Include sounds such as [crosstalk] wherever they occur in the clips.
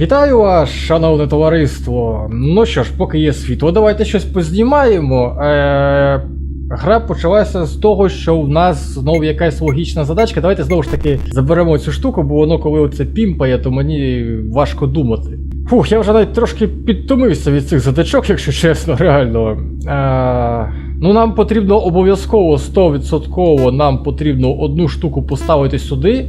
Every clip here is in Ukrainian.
Вітаю вас, шановне товариство. Ну що ж, поки є світло, давайте щось познімаємо. Е, гра почалася з того, що в нас знову якась логічна задачка. Давайте знову ж таки заберемо цю штуку, бо воно, коли оце пімпає, то мені важко думати. Фух, я вже навіть трошки підтомився від цих задачок, якщо чесно, реально. Е, ну, нам потрібно обов'язково 100% нам потрібно одну штуку поставити сюди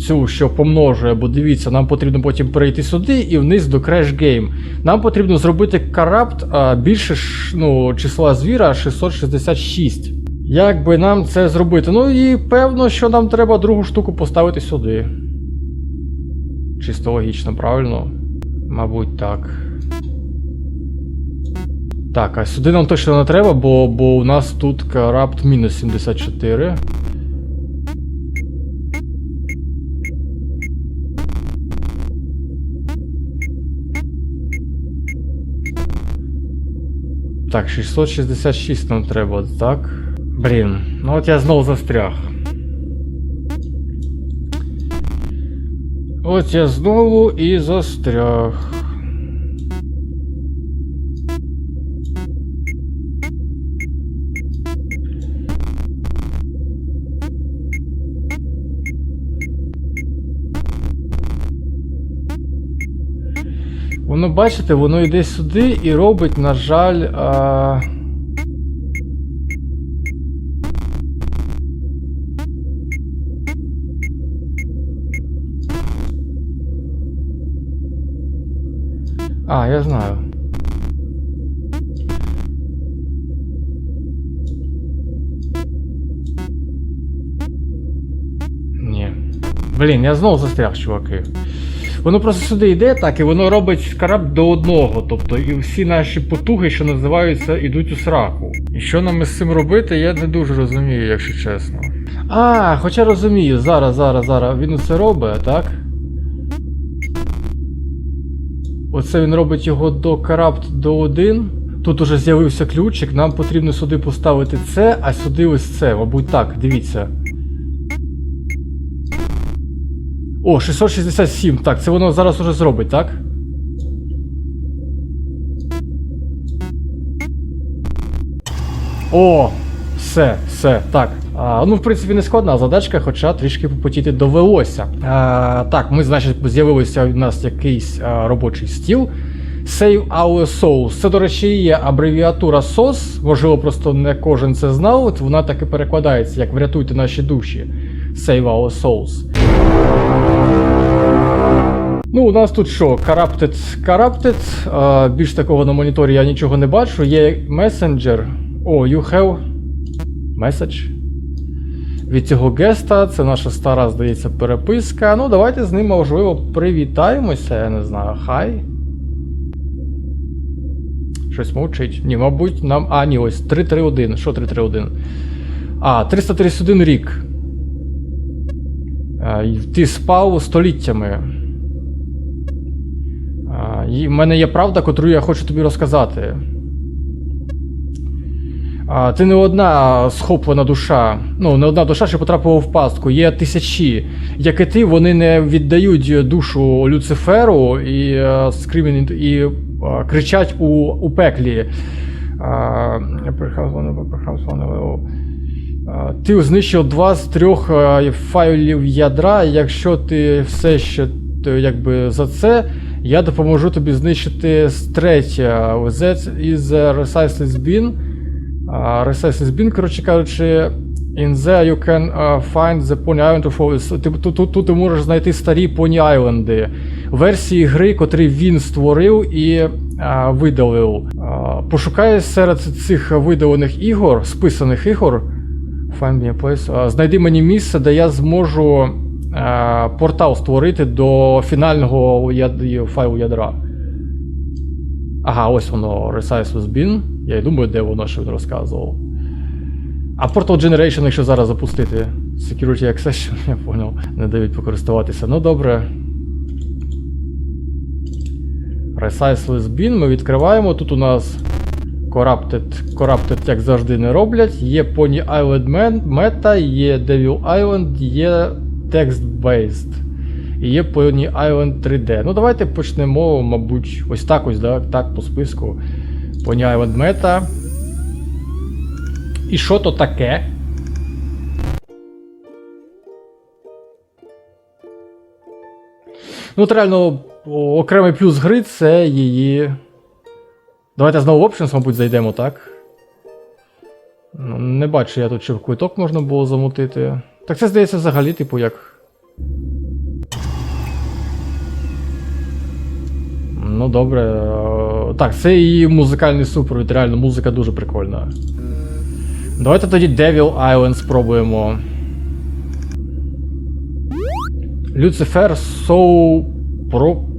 цю, що помножує, бо дивіться, нам потрібно потім перейти сюди і вниз до Crash Game. Нам потрібно зробити карапт більше ну, числа звіра 666. Як би нам це зробити? Ну і певно, що нам треба другу штуку поставити сюди. Чисто логічно, правильно? Мабуть, так. Так, а сюди нам точно не треба, бо, бо у нас тут карапт мінус 74. Так, 666 нам треба, так? Блін, ну от я знову застряг. От я знову і застряг. Воно, бачите, воно йде сюди і робить, на жаль. А... А, я знаю. Ні. Блін, я знову застряг, чуваки. Воно просто сюди йде так, і воно робить караб до одного. Тобто і всі наші потуги, що називаються, ідуть у сраку. І що нам із цим робити, я не дуже розумію, якщо чесно. А, хоча розумію, зараз, зараз, зараз. Він це робить, так? Оце він робить його до карапт до 1. Тут уже з'явився ключик, нам потрібно сюди поставити це, а сюди ось це. Мабуть, так, дивіться. О, 667. Так, це воно зараз уже зробить, так? О! Все, все, так. А, ну, в принципі, не складна задачка, хоча трішки попотіти довелося. А, так, ми, значить, з'явилося у нас якийсь а, робочий стіл. Save our souls. Це, до речі, є абревіатура SOS. Можливо, просто не кожен це знав. Вона так і перекладається, як врятуйте наші душі. Save our souls. Ну, у нас тут що? Corrupted, Corrupted. А, більш такого на моніторі я нічого не бачу. Є Messenger. О, you have message. Від цього геста, це наша стара, здається, переписка. Ну, давайте з ним, можливо, привітаємося, я не знаю. Хай. Щось мовчить. Ні, мабуть, нам. А, ні, ось 331. Що 331? А, 331 рік. Ти спав століттями. І в мене є правда, котру я хочу тобі розказати. Ти не одна схоплена душа, ну, не одна душа, що потрапила в пастку. Є тисячі. Як і ти, вони не віддають душу Люциферу і, е, скрімін- і е, кричать у, у пеклі. Ти знищив два з трьох е, файлів ядра. Якщо ти все ще то, якби, за це, я допоможу тобі знищити з третє. That is Recycled Bin. Recycled Bin, коротше кажучи, in there you can find the Pony Island of. Ти- Тут, тут, тут ти можеш знайти старі Pony Island. Версії гри, котрі він створив і а, видалив. А, пошукай серед цих видалених ігор, списаних ігор. Find me a place. Знайди мені місце, де я зможу портал створити до фінального файлу ядра. Ага, ось воно Recycled Bin. Я й думаю, де воно що він розказував. А Portal Generation, якщо зараз запустити Security Accession, [laughs] я понял, не дають покористуватися. Ну добре. Recycled Bin ми відкриваємо. Тут у нас Corrupted, як завжди, не роблять. Є Pony Island Meta, є Devil Island, є Text-Based. І є Pony Island 3D. Ну, давайте почнемо, мабуть, ось так ось, да, так, по списку. Pony Island Meta. І що то таке? Ну, от реально, окремий плюс гри це її. Давайте знову в Options, мабуть, зайдемо, так? Ну, не бачу я тут, щоб квиток можна було замутити. Так це здається взагалі, типу, як. Ну, добре. е, Так, це її музикальний супровід, реально, музика дуже прикольна. Давайте тоді Devil Island спробуємо. Люцифер Соу Про.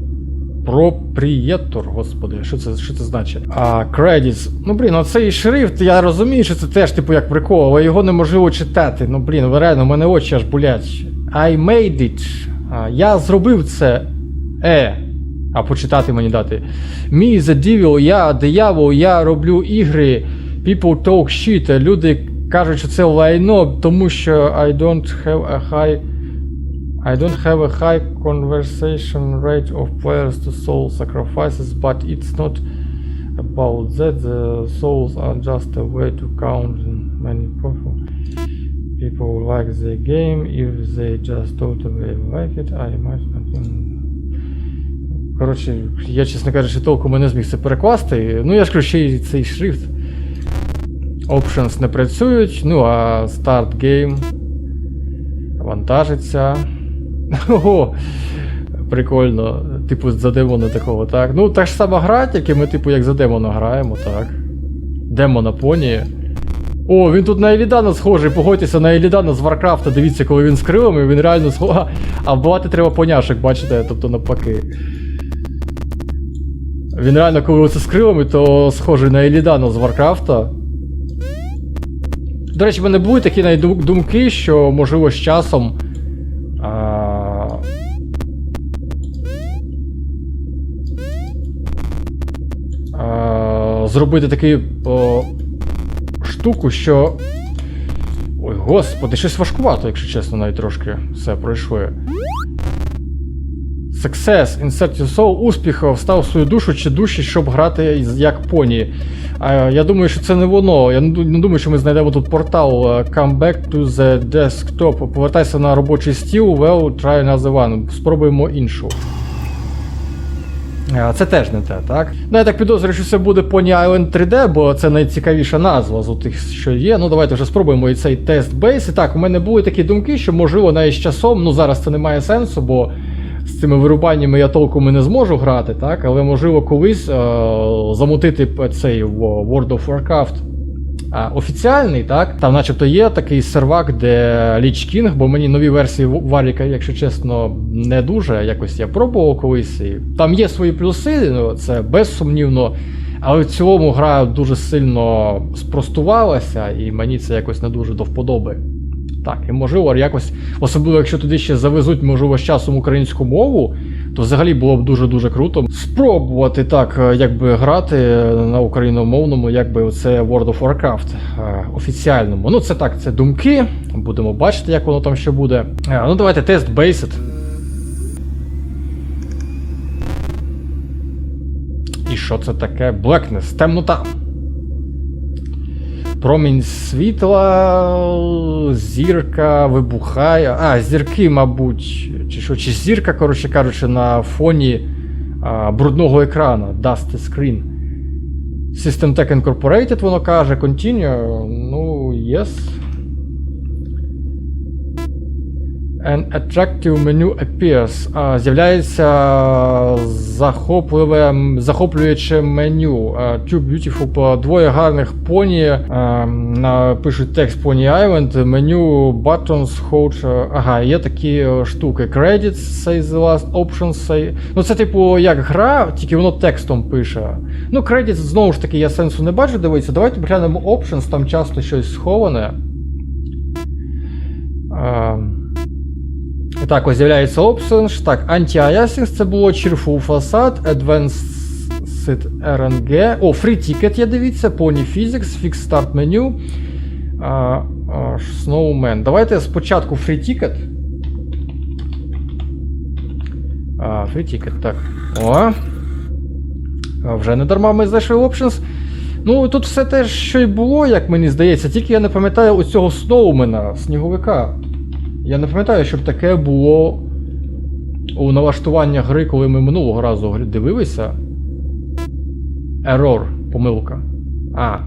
Проприєтор, господи, що це, що це значить? А, credits. Ну блін, ну цей шрифт, я розумію, що це теж, типу, як прикол, але його неможливо читати. Ну блін, ви реально, в мене очі аж болять. I made it. А, я зробив це. Е. А почитати мені дати. Me the devil, я диявол, я роблю ігри. People talk shit. Люди кажуть, що це лайно, тому що I don't have a high. I don't have a high conversation rate of players to soul sacrifices, but it's not about that. The souls are just a way to count many people. People like the game. If they just totally like it, I might continue. Коротше, я, чесно кажучи, толком не зміг це перекласти. Ну, я ж кажу, ще й цей шрифт. Options не працюють. Ну, а Start Game вантажиться. [laughs] Ого, прикольно. Типу, за демона такого, так. Ну, та ж сама гра, тільки ми, типу, як за демона граємо, так. Демона поні. О, він тут на Елідана схожий, погодьтеся на Елідана з Варкрафта. Дивіться, коли він з крилами, він реально схожий. [laughs] А вбивати треба поняшок, бачите, тобто навпаки. Він реально, коли оце з крилами, то схожий на Елідана з Варкрафта. До речі, в мене були такі навіть думки, що можливо з часом. Зробити таку штуку, що. Ой, господи, щось важкувато, якщо чесно, навіть трошки все пройшли. Success, insert your soul, успіх, встав свою душу чи душі, щоб грати як поні. Я думаю, що це не воно. Я не думаю, що ми знайдемо тут портал. е, Come back to the desktop. Повертайся на робочий стіл, well, try another one. Спробуємо іншу. А, Це теж не те, так? Ну, я так підозрюю, що це буде Pony Island 3D, бо це найцікавіша назва з тих, що є. Ну, давайте вже спробуємо і цей тест бейс. І так, у мене були такі думки, що можливо навіть з часом, ну зараз це не має сенсу, бо з цими вирубаннями я толком і не зможу грати, так? Але можливо колись е- замутити цей World of Warcraft. Офіціальний, так? Там начебто є такий сервак, де Lich King, бо мені нові версії Варіка, якщо чесно, не дуже. Якось я пробував колись. І там є свої плюси, ну, це безсумнівно. Але в цілому гра дуже сильно спростувалася, і мені це якось не дуже до вподоби. Так, і можливо, якось, особливо якщо туди ще завезуть, можливо, з часом українську мову, то взагалі було б дуже-дуже круто спробувати так, е, якби грати на україномовному, якби це World of Warcraft е, офіціальному. Ну, це так, це думки. Будемо бачити, як воно там ще буде. Е, Ну, давайте тест Based. І що це таке? Blackness, темнота. Промінь світла, зірка вибухає. А, зірки, мабуть. Чи що, чи зірка, коротше кажучи, на фоні а, брудного екрану Dust Screen. System Tech Incorporated, воно каже, Continue. Ну, yes. An attractive menu appears. А, з'являється захопливе, захоплююче меню. А, Two beautiful, по- двоє гарних поні. а, на, пишуть текст Pony Island. Меню buttons, hold. Ага, є такі е, штуки. Credits, say the last options, say. Ну це типу як гра, тільки воно текстом пише. Ну, credits, знову ж таки, я сенсу не бачу дивитися. Давайте поглянемо options, там часто щось сховане. А, так, ось з'являється Options. Так, Anti-Aliasing це було Cheerful Facade, Advanced RNG. О, Free Ticket є, дивіться, Pony Physics, Fix Start Menu. А, а, Snowman. Давайте спочатку Free Ticket. А, free ticket, так. О. А, Вже не дарма ми знайшли options. Ну, тут все те, що й було, як мені здається, тільки я не пам'ятаю оцього сноумена, сніговика. Я не пам'ятаю, щоб таке було у налаштуваннях гри, коли ми минулого разу дивилися. Error, помилка. А,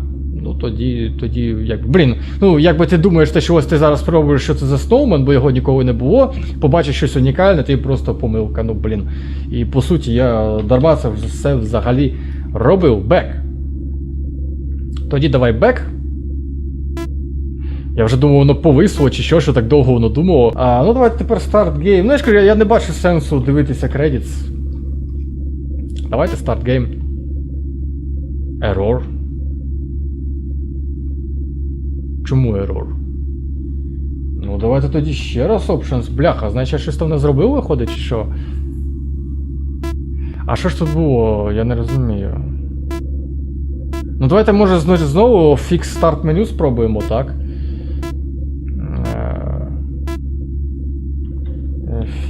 ну тоді, тоді, як. Блін, ну якби ти думаєш, що ось ти зараз спробуєш, що це за Snowman, бо його ніколи не було, побачиш щось унікальне, ти просто помилка, ну блін. І по суті, я дарма це все взагалі робив. Бек. Тоді давай бек. Я вже думав, воно повисло чи що, що так довго воно думало. А, ну давайте тепер старт гейм. Ну я ж кажу, я, не бачу сенсу дивитися кредитс. Давайте старт гейм. Error. Чому error? Ну, давайте тоді ще раз options. Бляха, значить я щось там не зробив, виходить, чи що? А що ж тут було? Я не розумію. Ну, давайте, може, знову, fix start меню спробуємо, так?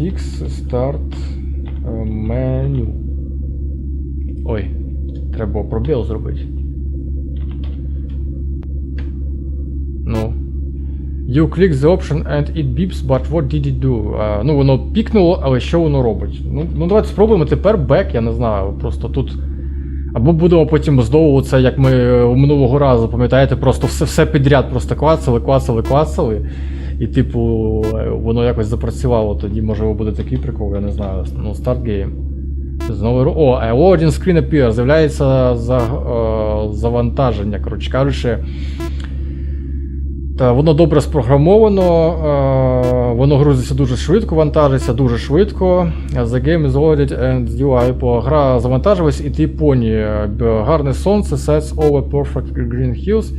Е, Fix start е, меню. Ой, треба пробіл зробити. Ну. You click the option and it beeps, but what did it do? А, ну, воно пікнуло, але що воно робить? Ну, ну давайте спробуємо тепер бек, я не знаю. Просто тут. Або будемо потім знову це, як ми е, минулого разу, пам'ятаєте, просто все, все підряд просто клацали, клацали, клацали. І, типу, воно якось запрацювало. Тоді, можливо, буде такий прикол, я не знаю. Ну, старт гейм. Знову О, е, loading screen appear. З'являється за, е, завантаження, коротше кажучи. Та воно добре спрограмовано, е, воно грузиться дуже швидко, вантажиться дуже швидко. The game is loaded and you are Гра завантажилась, і ти поні. Е, Гарне сонце, sets over perfect green hills.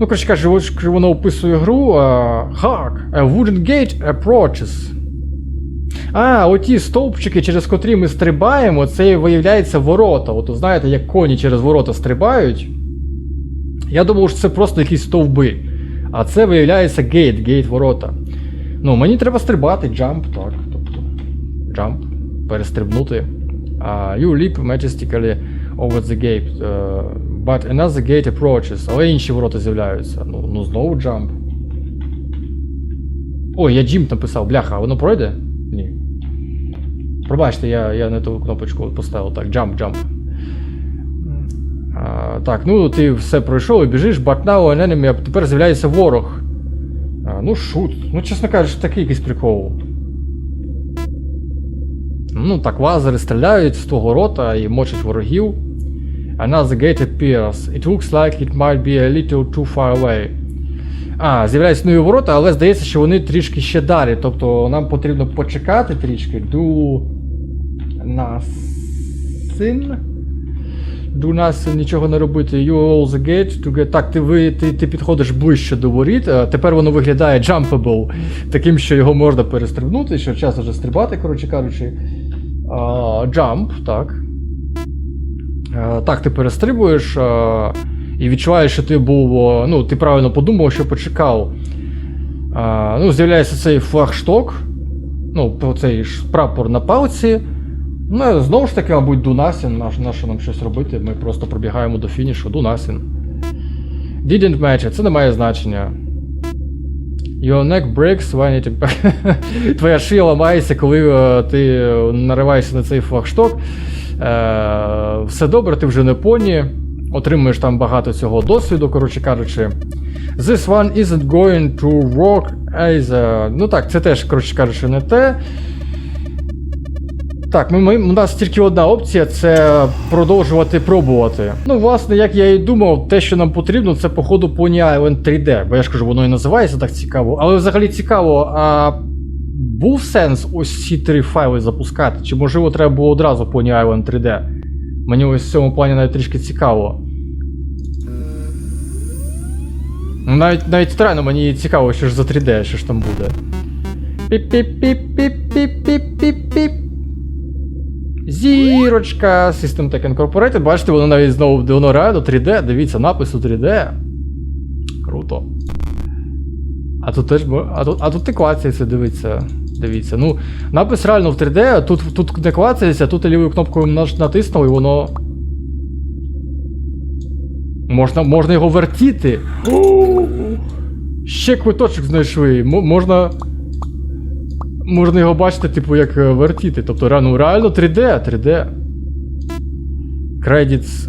Ну, коротше кажучи, воно описує гру. Hark, a wooden gate approaches. А, оті стовпчики, через котрі ми стрибаємо, це виявляється ворота. От знаєте, як коні через ворота стрибають. Я думав, що це просто якісь стовби. А це виявляється гейт, гейт ворота. Ну, мені треба стрибати, jump, так. Тобто. Jump, перестрибнути. Uh, you leap majestically over the gate. Uh, but another gate approaches. Але інші ворота з'являються. Ну, ну знову jump. Ой, я jump написав, бляха, воно пройде? Ні. Пробачте, я, я не ту кнопочку поставив. Так, jump, jump. А, так, ну ти все пройшов і біжиш, but now an enemy, а тепер з'являється ворог. А, ну, шут. Ну, чесно кажучи, такий якийсь прикол. Ну, так, лазери стріляють з того рота і мочать ворогів. Another gate appears. It looks like it might be a little too far away. А, з'являються нові ворота, але здається, що вони трішки ще далі. Тобто нам потрібно почекати трішки. Do nothing. Do nothing, нічого не робити. You roll the gate to get... Так, ти, ви, ти, ти підходиш ближче до воріт. Тепер воно виглядає jumpable, таким, що його можна перестрибнути, що час вже стрибати, коротше кажучи. А, jump, так. А, так, ти перестрибуєш а, і відчуваєш, що ти був. о, Ну, ти правильно подумав, що почекав. Ну, з'являється цей флагшток. Ну, цей ж прапор на палці. Ну, знову ж таки, мабуть, Дунасін, наш, на що нам щось робити, ми просто пробігаємо до фінішу. Дунасін. Didn't match, це не має значення. Your neck breaks when it... [laughs] Твоя шия ламається, коли е, ти нариваєшся на цей флагшток. Е, все добре, ти вже не поні. Отримуєш там багато цього досвіду, коротше кажучи. This one isn't going to work a... Ну так, це теж, коротше кажучи, не те. Так, ми, ми, у нас тільки одна опція це продовжувати пробувати. Ну, власне, як я і думав, те, що нам потрібно, це походу Pony Island 3D. Бо я ж кажу, воно і називається так цікаво. Але взагалі цікаво, а був сенс ось ці три файли запускати? Чи можливо треба було одразу Pony Island 3D? Мені ось в цьому плані навіть трішки цікаво. Ну, Навіть навіть странно, мені цікаво, що ж за 3D, що ж там буде. Піп-піп-піп-піп-піп-піп-піп. Зірочка, System Tech Incorporated. Бачите, воно навіть знову воно реально 3D. Дивіться, напис у 3D. Круто. А тут теж. А тут, а тут і клацається, дивиться. Дивіться, ну, напис реально в 3D, тут, тут не клацається, тут лівою кнопкою натиснув і воно. Можна, можна його вертіти. Ще квиточок знайшли. Можна. Можна його бачити, типу, як е, вертіти. Тобто, реально, реально 3D, 3D. Credits.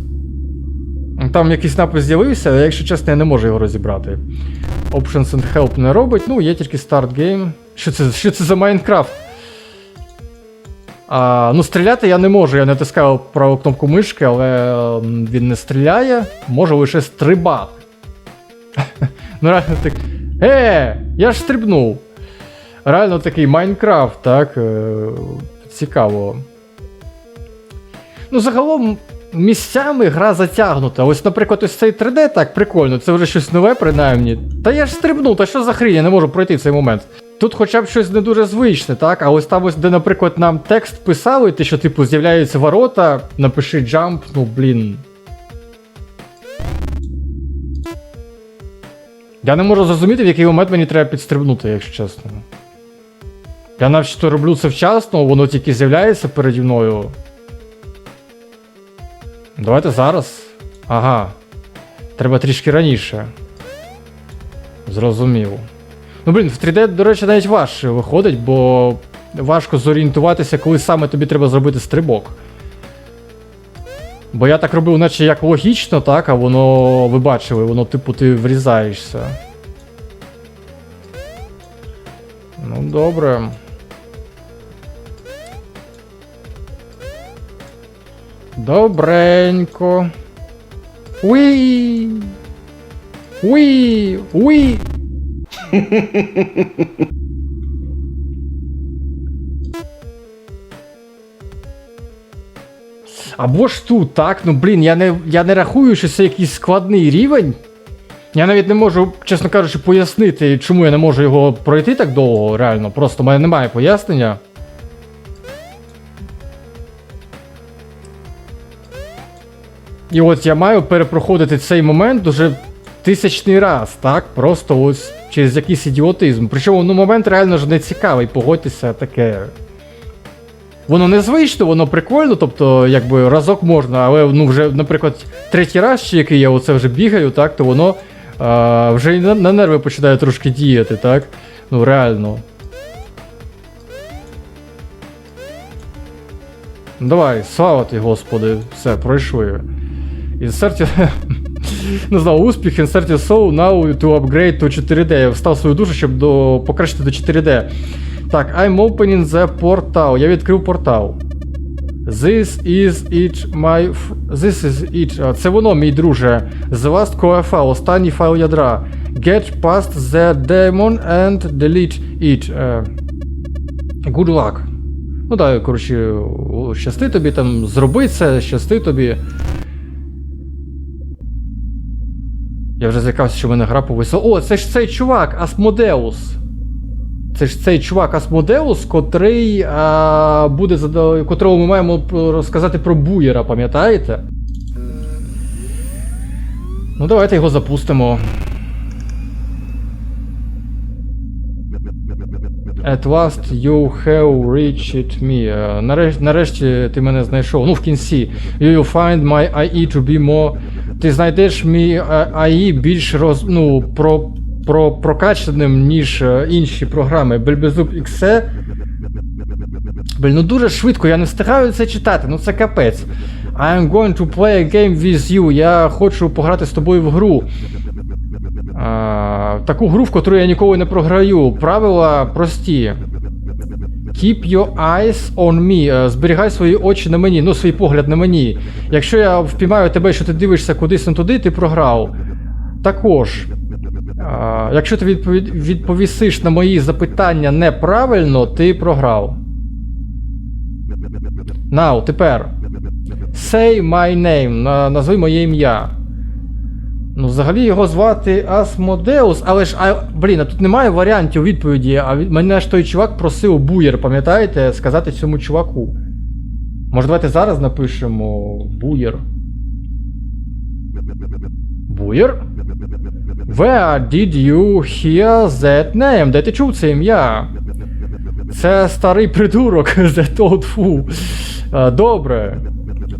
Там якийсь напис з'явився, але якщо чесно, я не можу його розібрати. Options and Help не робить, ну, є тільки Start Game. Що це, що це за Майнкрафт? Ну, стріляти я не можу, я натискаю праву кнопку мишки, але він не стріляє, може лише стрибати. [laughs] ну, реально так. Е, я ж стрибнув. Реально такий Майнкрафт, так. е, Цікаво. Ну, загалом, місцями гра затягнута. Ось, наприклад, ось цей 3D так прикольно, це вже щось нове, принаймні. Та я ж стрибнув, та що за хрінь, я не можу пройти цей момент. Тут хоча б щось не дуже звичне, так? А ось там, ось, де, наприклад, нам текст писали, те, що, типу, з'являються ворота, напиши jump, ну блін. Я не можу зрозуміти, в який момент мені треба підстрибнути, якщо чесно. Я начебто роблю це вчасно, воно тільки з'являється переді мною. Давайте зараз. Ага. Треба трішки раніше. Зрозумів. Ну, блін, в 3D, до речі, навіть важче виходить, бо важко зорієнтуватися, коли саме тобі треба зробити стрибок. Бо я так робив, наче як логічно, так, а воно, ви бачили, воно, типу, ти врізаєшся. Ну, добре. Добренько. Уі! Уі! Уі! Або ж тут, так? Ну блін, я не, я не рахую, що це якийсь складний рівень. Я навіть не можу, чесно кажучи, пояснити, чому я не можу його пройти так довго, реально. Просто в мене немає пояснення. І от я маю перепроходити цей момент уже тисячний раз, так? Просто ось через якийсь ідіотизм. Причому ну, момент реально ж не цікавий, погодьтеся, таке. Воно незвично, воно прикольно, тобто, якби разок можна, але ну вже, наприклад, третій раз, чи який я оце вже бігаю, так, то воно а, вже і на, на нерви починає трошки діяти, так? Ну, реально. Давай, слава ти, господи, все, пройшли. Insert... Не знаю, успіх, insert your soul now to upgrade to 4D. Я встав свою душу, щоб до... покращити до 4D. Так, I'm opening the portal. Я відкрив портал. This is each my... This is each... Це воно, мій друже. The last core останній файл ядра. Get past the demon and delete it. Е, Good luck. Ну так, коротше, щасти тобі там, зроби це, щасти тобі. Я вже злякався, що мене гра повисла. О, це ж цей чувак, Асмодеус. Це ж цей чувак Асмодеус, котрий а, буде котрого ми маємо розказати про буєра, пам'ятаєте? Ну, давайте його запустимо. At last you have reached me. Е, Нарешті, нарешті ти мене знайшов. Ну, в кінці. You find my IE to be more. Ти знайдеш мій е, AI більш роз, ну, про, про, прокачаним, ніж е, інші програми. Бельбезуб XE. Блін, ну дуже швидко, я не встигаю це читати, ну це капець. I'm going to play a game with you. Я хочу пограти з тобою в гру. А, таку гру, в котру я ніколи не програю. Правила прості. Keep your eyes on me. Е, Зберігай свої очі на мені, ну свій погляд на мені. Якщо я впіймаю тебе, що ти дивишся кудись не туди, ти програв. Також. Якщо ти відповісиш на мої запитання неправильно, ти програв. Now, тепер. Say my name. Назви моє ім'я. Ну, взагалі його звати Асмодеус, але ж, а, блін, а тут немає варіантів відповіді, а мене ж той чувак просив буєр, пам'ятаєте, сказати цьому чуваку. Може, давайте зараз напишемо буєр. Буєр? Where did you hear that name? Де ти чув це ім'я? Це старий придурок [laughs] The Toad Fool. Е, Добре.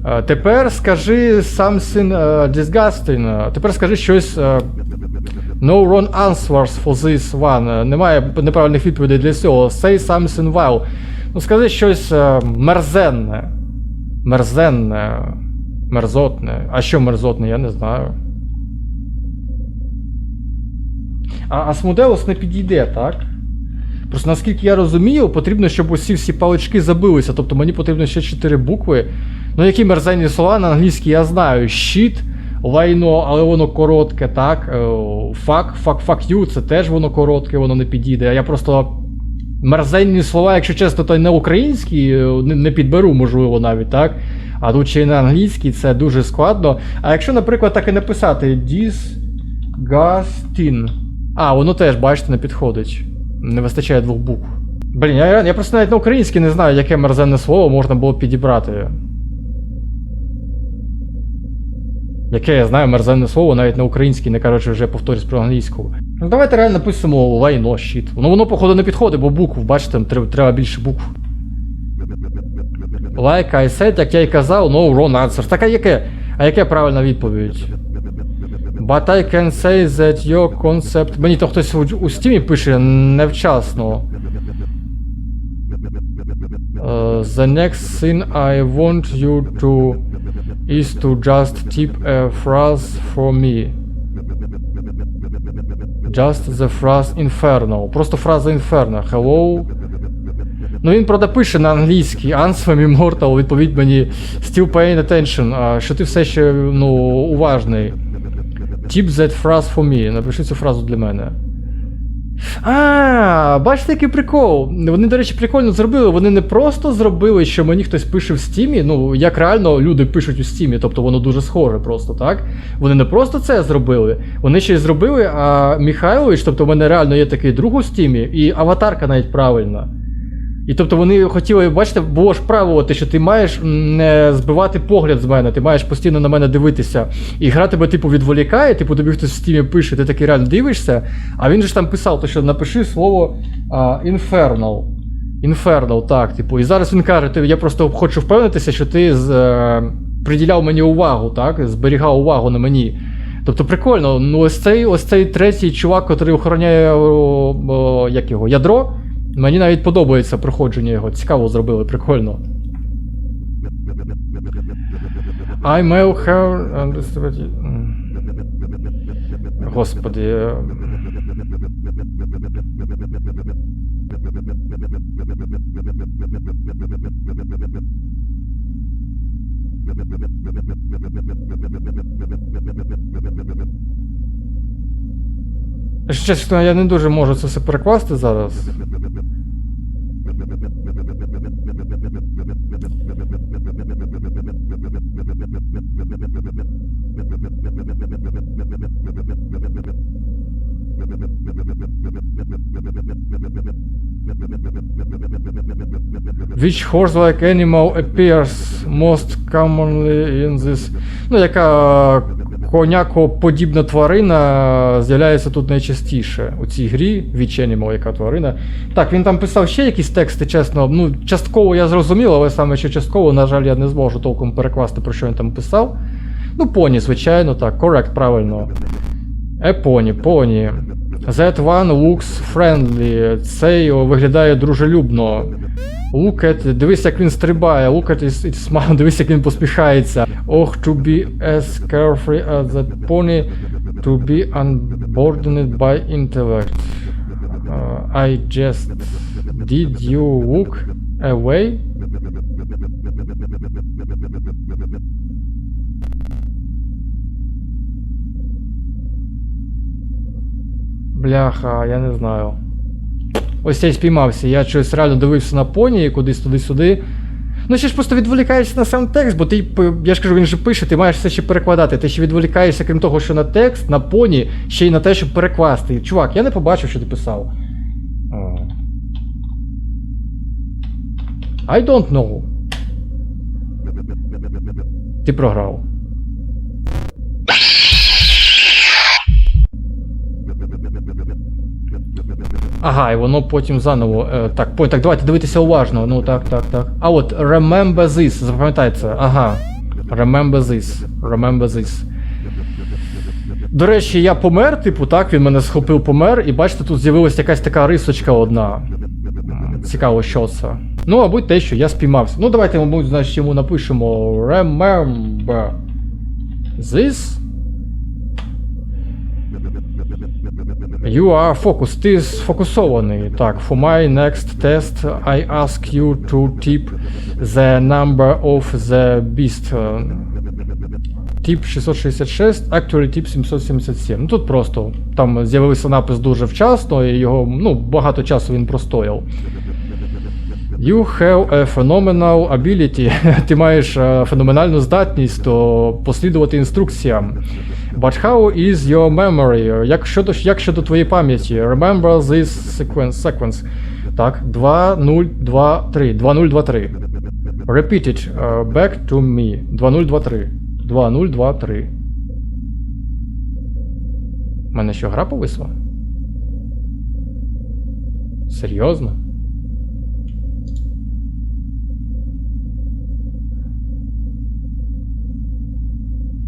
Е, Тепер скажи something е, disgusting. Е, Тепер скажи щось. No wrong answers for this one. Немає неправильних відповідей для цього. Say something well. Ну, скажи щось мерзенне. Мерзенне. Мерзотне. А що мерзотне, я не знаю. А Асмодеус не підійде, так? Просто наскільки я розумію, потрібно, щоб усі всі палички забилися. Тобто мені потрібно ще 4 букви. Ну, які мерзенні слова на англійській я знаю. Щит, лайно, але воно коротке, так. Е, Fuck, fuck, fuck you, це теж воно коротке, воно не підійде. А я просто. Мерзенні слова, якщо чесно, то й на українській е, не, не підберу, можливо, навіть, так? А тут ще й на англійській це дуже складно. А якщо, наприклад, так і написати disgusting. А, воно теж, бачите, не підходить. Не вистачає двох букв. Блін, я, я просто навіть на українській не знаю, яке мерзенне слово можна було підібрати. Яке я знаю мерзенне слово навіть на українській, не кажучи вже повторюсь про англійську. Ну давайте реально напишемо лайно, щит. Ну воно, походу, не підходить, бо букв, бачите, треба, більше букв. Like I said, як я й казав, no wrong answer. Так а яке? А яке правильна відповідь? But I can say that your concept. Мені то хтось у, Steam пише невчасно. Uh, the next thing I want you to is to just tip a phrase for me. Just the phrase inferno. Просто фраза inferno. Hello. Ну він правда пише на англійській Answer Immortal, відповідь мені Still paying attention, що ти все ще ну, уважний. Tip that phrase for me. Напиши цю фразу для мене. А, бачите, який прикол. Вони, до речі, прикольно зробили. Вони не просто зробили, що мені хтось пише в стімі, ну, як реально люди пишуть у стімі, тобто воно дуже схоже просто, так? Вони не просто це зробили, вони ще й зробили, а Михайлович, тобто в мене реально є такий друг у стімі, і аватарка навіть правильна. І тобто вони хотіли, бачите, було ж правило, те, що ти маєш не збивати погляд з мене, ти маєш постійно на мене дивитися. І гра тебе, типу, відволікає, типу, тобі хтось в стімі пише, ти такий реально дивишся. А він же ж там писав, то, що напиши слово а, infernal. Infernal, так, типу. І зараз він каже, я просто хочу впевнитися, що ти з, е, приділяв мені увагу, так? Зберігав увагу на мені. Тобто прикольно, ну ось цей, ось цей третій чувак, який охороняє о, о, як його, ядро. Мені навіть подобається проходження його. Цікаво зробили, прикольно. I may have understood... Господи. Чесно, я не дуже можу це все перекласти зараз. Which horse-like animal appears most commonly in this. Ну, яка конякоподібна тварина з'являється тут найчастіше у цій грі. Which animal, яка тварина. Так, він там писав ще якісь тексти, чесно. Ну, частково я зрозумів, але саме що частково, на жаль, я не зможу толком перекласти, про що він там писав. Ну, поні, звичайно, так, корект, правильно. Е, поні, поні. That one looks friendly. Цей виглядає дружелюбно. Look at, дивись, як він стрибає, look at his, its smile, [laughs] дивись, як він посміхається. Oh, to be as carefree as that pony, to be unburdened by intellect. Uh, I just... Did you look away? Бляха, я не знаю. Ось я спіймався. Я щось реально дивився на поні, кудись туди-сюди. Ну, ще ж просто відволікаєшся на сам текст, бо ти, я ж кажу, він же пише, ти маєш все ще перекладати. Ти ще відволікаєшся, крім того, що на текст, на поні, ще й на те, щоб перекласти. Чувак, я не побачив, що ти писав. I don't know. Ти програв. Ага, і воно потім заново. Е, так, по, так, давайте дивитися уважно. Ну так, так, так. А от remember this, запам'ятайте. Ага. Remember this. Remember this. До речі, я помер, типу, так, він мене схопив, помер, і бачите, тут з'явилася якась така рисочка одна. Цікаво, що це. Ну, мабуть, те, що я спіймався. Ну, давайте, мабуть, значить, йому напишемо Remember this. You are focused. Ти сфокусований. Так, for my next test, I ask you to tip the number of the beast. Тип 666, actually тип 777. Ну тут просто там з'явився напис дуже вчасно, і його ну, багато часу він простояв. You have a phenomenal ability. [laughs] Ти маєш е, феноменальну здатність то послідувати інструкціям. But how is your memory? Як щодо, як щодо твоєї пам'яті? Remember this sequence. sequence. Так, 2, 0, 2, 3. 2, 0, 2, 3. Repeat it uh, back to me. 2, 0, 2, 3. 2, 0, 2, 3. У мене що, гра повисла? Серйозно?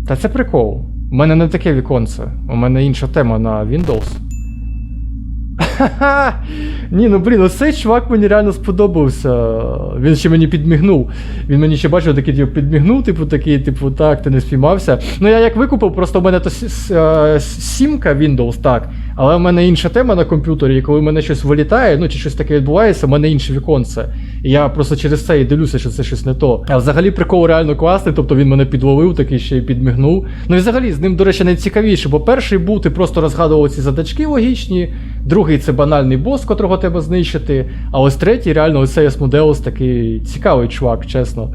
Та це прикол. У мене не таке віконце. У мене інша тема на Windows. [laughs] Ні, ну блін, оцей чувак мені реально сподобався. Він ще мені підмігнув. Він мені ще бачив, такий типу, підмігнув, типу, такий, типу, так, ти не спіймався. Ну я як викупив, просто в мене то е, сімка Windows, так. Але в мене інша тема на комп'ютері, і коли в мене щось вилітає, ну чи щось таке відбувається, в мене інше віконце. І я просто через це і дивлюся, що це щось не то. А взагалі прикол реально класний, тобто він мене підловив, такий ще й підмігнув. Ну і взагалі з ним, до речі, найцікавіше, бо перший був, ти просто розгадував ці задачки логічні, другий це банальний бос, котрого треба знищити. А ось третій, реально, оцей Асмодеус такий цікавий чувак, чесно.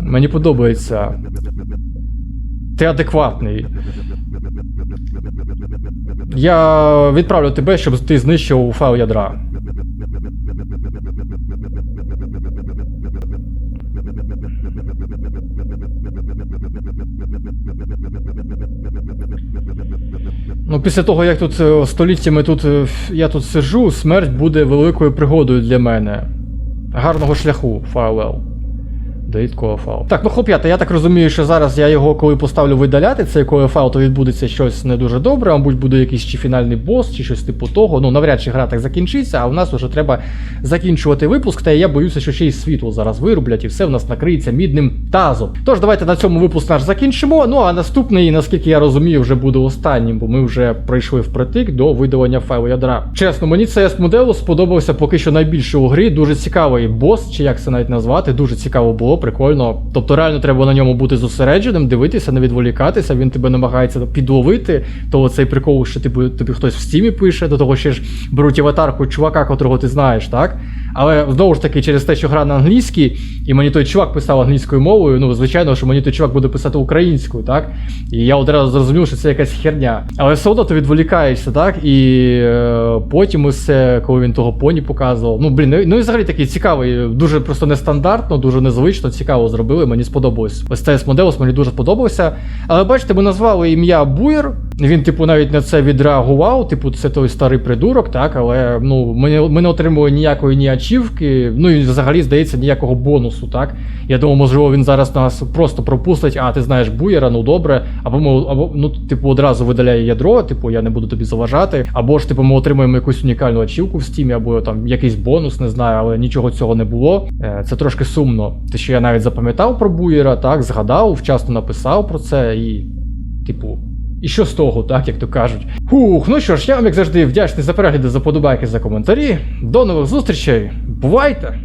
Мені подобається. Ти адекватний. Я відправлю тебе, щоб ти знищив файл ядра. Ну, після того, як тут е, століттями тут е, я тут сиджу, смерть буде великою пригодою для мене. Гарного шляху, фарвел. Delete core. Так, ну хлоп'ята, я так розумію, що зараз я його, коли поставлю видаляти, цей core файл, то відбудеться щось не дуже добре, мабуть, буде якийсь чи фінальний бос, чи щось типу того. Ну, навряд чи гра так закінчиться, а у нас вже треба закінчувати випуск, та я боюся, що ще й світло зараз вирублять, і все в нас накриється мідним тазом. Тож, давайте на цьому випуск наш закінчимо. Ну а наступний, наскільки я розумію, вже буде останнім, бо ми вже прийшли впритик до видалення файлу ядра. Чесно, мені цей моделу сподобався поки що найбільше у грі. Дуже цікавий бос, чи як це навіть назвати, дуже цікаво було, прикольно. Тобто реально треба на ньому бути зосередженим, дивитися, не відволікатися. Він тебе намагається підловити. То цей прикол, що тобі, тобі хтось в стімі пише, до того ще ж беруть аватарку чувака, котрого ти знаєш, так? Але знову ж таки, через те, що гра на англійській, і мені той чувак писав англійською мовою, ну звичайно, що мені той чувак буде писати українською, так? І я одразу зрозумів, що це якась херня. Але все одно ти відволікаєшся, так? І е, потім усе, коли він того поні показував. Ну, блін, ну, ну і взагалі такий цікавий, дуже просто нестандартно, дуже незвично, цікаво зробили. Мені сподобалось. Ось цей Смоделос мені дуже сподобався. Але бачите, ми назвали ім'я Буєр. Він, типу, навіть на це відреагував. Типу, це той старий придурок, так, але ну, ми, не- ми не отримали ніякої ні ачівки, ну і взагалі, здається, ніякого бонусу, так. Я думаю, можливо, він зараз нас просто пропустить, а ти знаєш буєра, ну добре. Або ми, або, ну, типу, одразу видаляє ядро, типу, я не буду тобі заважати. Або ж, типу, ми отримаємо якусь унікальну ачівку в стімі, або там якийсь бонус, не знаю, але нічого цього не було. Е, Це трошки сумно. Те, що я навіть запам'ятав про буєра, так, згадав, вчасно написав про це і, типу. І що з того, так як то кажуть. Хух, ну що ж, я вам як завжди вдячний за перегляди, за подобайки, за коментарі. До нових зустрічей. Бувайте!